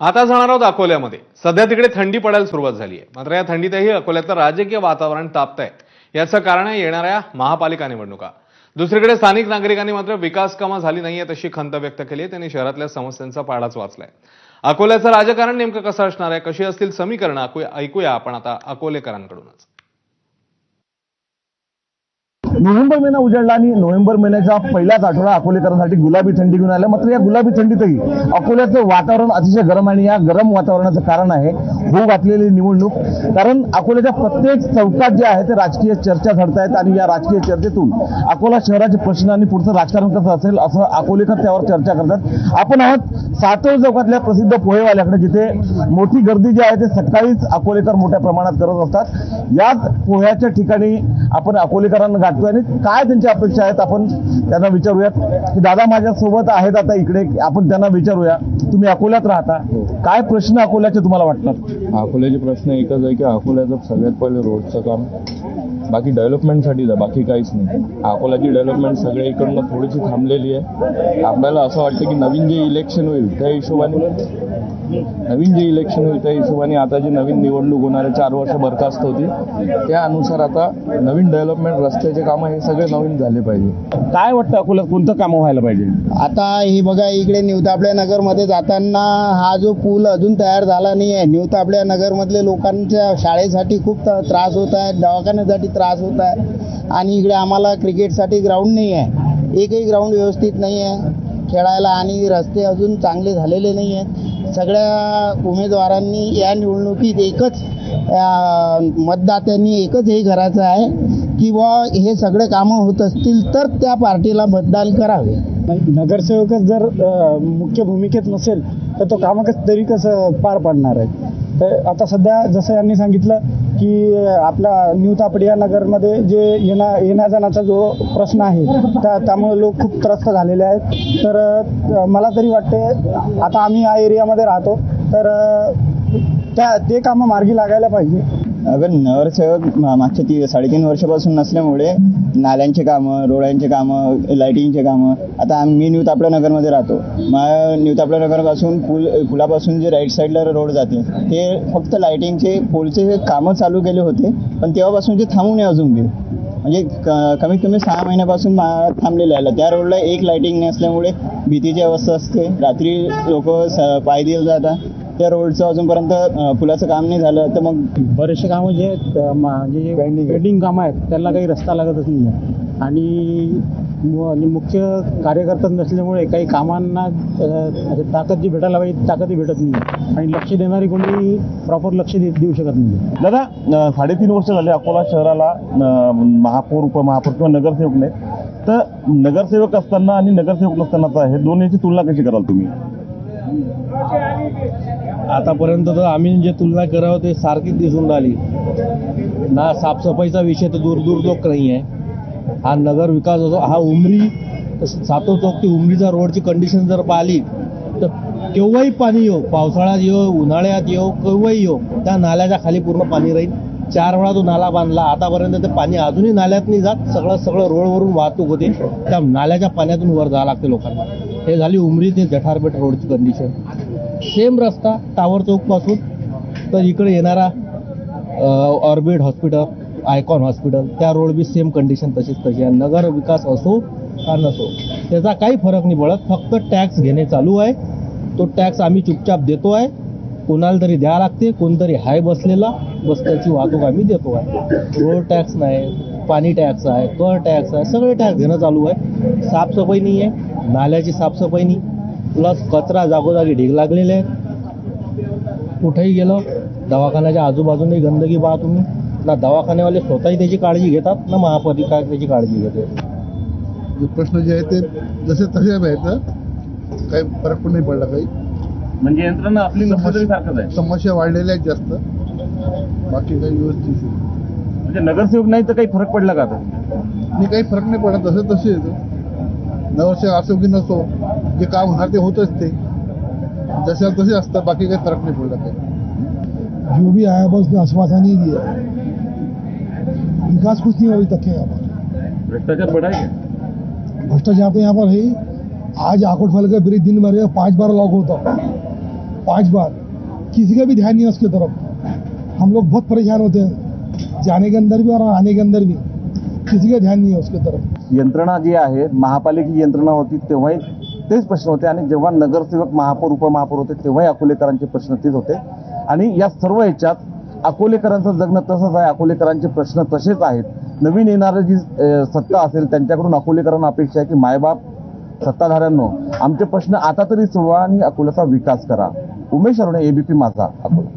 आता जाणार आहोत अकोल्यामध्ये. सध्या तिकडे थंडी पडायला सुरुवात झाली आहे मात्र या थंडीतही अकोल्यातलं राजकीय वातावरण तापत आहे याचं कारण आहे येणाऱ्या महापालिका निवडणुका. दुसरीकडे स्थानिक नागरिकांनी मात्र विकास कामं झाली नाहीये तशी खंत व्यक्त केली आहे. त्यांनी शहरातल्या समस्यांचा पाडाच वाचलाय. अकोल्याचं राजकारण नेमकं कसं असणार आहे? कशी असतील समीकरणं? ऐकूया- ऐकूया आपण आता अकोलेकरांकडूनच. नोव्हेंबर महिना उजाडला आणि नोव्हेंबर महिन्याचा पहिलाच आठवडा अकोलेकरांसाठी गुलाबी थंडी घेऊन आल्या. मात्र या गुलाबी थंडीतही अकोल्याचं वातावरण अतिशय गरम आणि या गरम वातावरणाचं कारण आहे होऊ घातलेली निवडणूक. कारण अकोल्याच्या प्रत्येक चौकात जे आहे ते राजकीय चर्चा घडत आणि या राजकीय चर्चेतून अकोला शहराचे प्रश्न आणि पुढचं राजकारण कसं असेल असं अकोलेकर त्यावर चर्चा करतात. आपण आहोत सातव चौकातल्या प्रसिद्ध पोहेवाल्याकडे जिथे मोठी गर्दी जी आहे ते सकाळीच अकोलेकर मोठ्या प्रमाणात करत असतात. याच पोह्याच्या ठिकाणी आपण अकोलेकरांना गाठतोय आणि काय त्यांच्या अपेक्षा आहेत आपण त्यांना विचारूयात. की दादा माझ्यासोबत आहेत आता इकडे आपण त्यांना विचारूया. तुम्ही अकोल्यात राहता. काय प्रश्न अकोल्याचे तुम्हाला वाटतात? अकोल्याचे प्रश्न एकच आहे की अकोल्याचं सगळ्यात पहिले रोडचं काम बाकी डेव्हलपमेंटसाठी जा बाकी काहीच नाही. अकोल्याची डेव्हलपमेंट सगळ्या इकडनं थोडीशी थांबलेली आहे. आपल्याला असं वाटतं की नवीन जे इलेक्शन होईल त्या हिशोबाने नवीन जे इलेक्शन होईल त्या हिशोबाने आता जी नवीन निवडणूक होणार आहे चार वर्ष बरखास्त होती त्यानुसार आता नवीन डेव्हलपमेंट रस्त्याचे कामं हे सगळे नवीन झाले पाहिजे. काय वाटतं अकोल्यात? कोणतं कामं व्हायला पाहिजे? आता ही बघा इकडे न्यूतापड्या नगरमध्ये जाताना हा जो पूल अजून तयार झाला नाही आहे न्यूतापड्या नगरमधले लोकांच्या शाळेसाठी खूप त्रास होत आहे दवाखान्यासाठी त्रास होत आहे. आणि इकडे आम्हाला क्रिकेटसाठी ग्राउंड नाही आहे. एकही ग्राउंड व्यवस्थित नाही आहे. खेळायला आणि रस्ते अजून चांगले झालेले नाही आहेत. सगळ्या उमेदवारांनी या निवडणुकीत एकच मतदात्यांनी एकच हे करायचं आहे की बुवा हे सगळे कामं होत असतील तर त्या पार्टीला मतदान करावे. नगरसेवकच जर मुख्य भूमिकेत नसेल तर तो कामं तरी कसं पार पाडणार आहे तर आता सध्या जसं यांनी सांगितलं की आपला न्यू तापडिया नगरमध्ये जे येणा येण्या जाण्याचा जो प्रश्न आहे त्या त्यामुळे लोक खूप त्रस्त झालेले आहेत. तर मला तरी वाटते आता आम्ही या एरियामध्ये राहतो तर त्या ते कामं मार्गी लागायला पाहिजे. अगं नगरसेवक मागच्या ती साडेतीन वर्षापासून नसल्यामुळे नाल्यांचे कामं रोडांचे कामं लाईटिंगचे कामं आता आम्ही न्यू तापडा नगरमध्ये राहतो. मग न्यू तापडा नगरपासून पूल पुलापासून जे राईट साईडला रोड जाते ते फक्त लाईटिंगचे पोलचे कामं चालू केले होते पण तेव्हापासून ते थांबून नये अजून बी. म्हणजे कमीत कमी सहा महिन्यापासून मा- थांबलेले आहे. त्या रोडला एक लाईटिंग नसल्यामुळे भीतीची अवस्था असते. रात्री लोक पाय दिले जातात. त्या रोडचं अजूनपर्यंत पुलाचं काम नाही झालं तर मग बरेचसे कामं जे जे पेंडिंग कामं आहेत त्यांना काही रस्ता लागतच नाही आहे. आणि मुख्य कार्यकर्ता नसल्यामुळे काही कामांना ताकद जी भेटायला पाहिजे ती ताकदही भेटत नाही. आणि लक्ष देणारी कोणी प्रॉपर लक्ष दे- देऊ शकत नाही. दादा साडेतीन वर्ष झाले अकोला शहराला महापौर उपमहापौर किंवा नगरसेवक नाही. तर नगरसेवक असताना आणि नगरसेवक नसतानाचा हे दोन याची तुलना कशी कराल तुम्ही? आतापर्यंत तर आम्ही जे तुलना करावं ते सारखीच दिसून राहिली. ना साफसफाईचा विषय तर दूर दूर लोक नाही आहे. हा नगर विकास असो हा उमरी सातो चौक ते उमरीचा रोडची कंडिशन जर पाहिली तर केव्हाही पाणी येऊ पावसाळ्यात येऊ उन्हाळ्यात येऊ केव्हाही येऊ त्या नाल्याच्या खाली पूर्ण पाणी राहील. चार वेळा तो नाला बांधला. आतापर्यंत ते पाणी अजूनही नाल्यात नाही जात. सगळं सगळं रोडवरून वाहतूक होते. त्या नाल्याच्या पाण्यातून वर जावं लागते लोकांना. हे झाली उमरी ते जठारपेठ रोडची कंडिशन सेम रस्ता टावर चौकपासून तर इकडे येणारा ऑर्बिट हॉस्पिटल आयकॉन हॉस्पिटल त्या रोड बी सेम कंडिशन तशीच तशी आहे. नगर विकास असो का नसो त्याचा काही फरक नाही पडत. फक्त टॅक्स घेणे चालू आहे. तो टॅक्स आम्ही चुपचाप देतो आहे. कोणाला तरी द्यावं लागते कोणतरी हाय बसलेला बसल्याची वाहतूक आम्ही देतो आहे. रोड टॅक्स नाही पाणी टॅक्स आहे कर टॅक्स आहे सगळे टॅक्स घेणं चालू आहे. साफसफाई नाही आहे. नाल्याची साफसफाई नाही. प्लस कचरा जागोजागी ढीग लागलेले आहेत. कुठेही गेलं दवाखान्याच्या आजूबाजूने गंदगी पाहा तुम्ही. ना दवाखान्यावाले स्वतःही त्याची काळजी घेतात ना महापालिका त्याची काळजी घेते. जे प्रश्न जे आहे ते जसे तसे आहेत काही फरक पण नाही पडला काही. म्हणजे यंत्रणा आपली सारखंच आहे. समस्या वाढलेल्या आहेत जास्त. बाकी काही व्यवस्थित. म्हणजे नगरसेवक नाही तर काही फरक पडला का आता? आणि काही फरक नाही पडत. तसे तसे येतो नवरसेवक असो की नसो जे काम होणार ते होतच ते जसे तसे असतात बाकी काही फरक नाही पडला काही जो भी आया बस उसने आश्वासन ही दिया। विकास कुछ नहीं अभी तक है यहाँ पर। भ्रष्टाचार बढ़ा है भ्रष्टाचार तो यहाँ पर है आज आकोट फल का ब्रिज दिन भर में पाँच बार लॉक होता। पाँच बार। किसी का भी ध्यान नहीं है उसकी तरफ़। हम लोग बहुत परेशान होते हैं। जाने के अंदर भी और आने के अंदर भी। किसी का ध्यान नहीं है तरफ यंत्रणा जी आहे महापालिकेची यंत्रणा होती तेव्हाही तेच प्रश्न होते. आणि जेव्हा नगरसेवक महापौर उपमहापौर होते तेव्हाही अकोलेकरांचे प्रश्न तेच होते. आणि या सर्व ह्याच्यात अकोलेकरांचं जगणं तसंच आहे. अकोलेकरांचे प्रश्न तसेच आहेत. नवीन येणारं जी सत्ता असेल त्यांच्याकडून अकोलेकरांना अपेक्षा आहे की मायबाप सत्ताधाऱ्यांनो आमचे प्रश्न आता तरी सोडवा आणि अकोल्याचा विकास करा. उमेश अरुणे एबीपी माझा अकोला.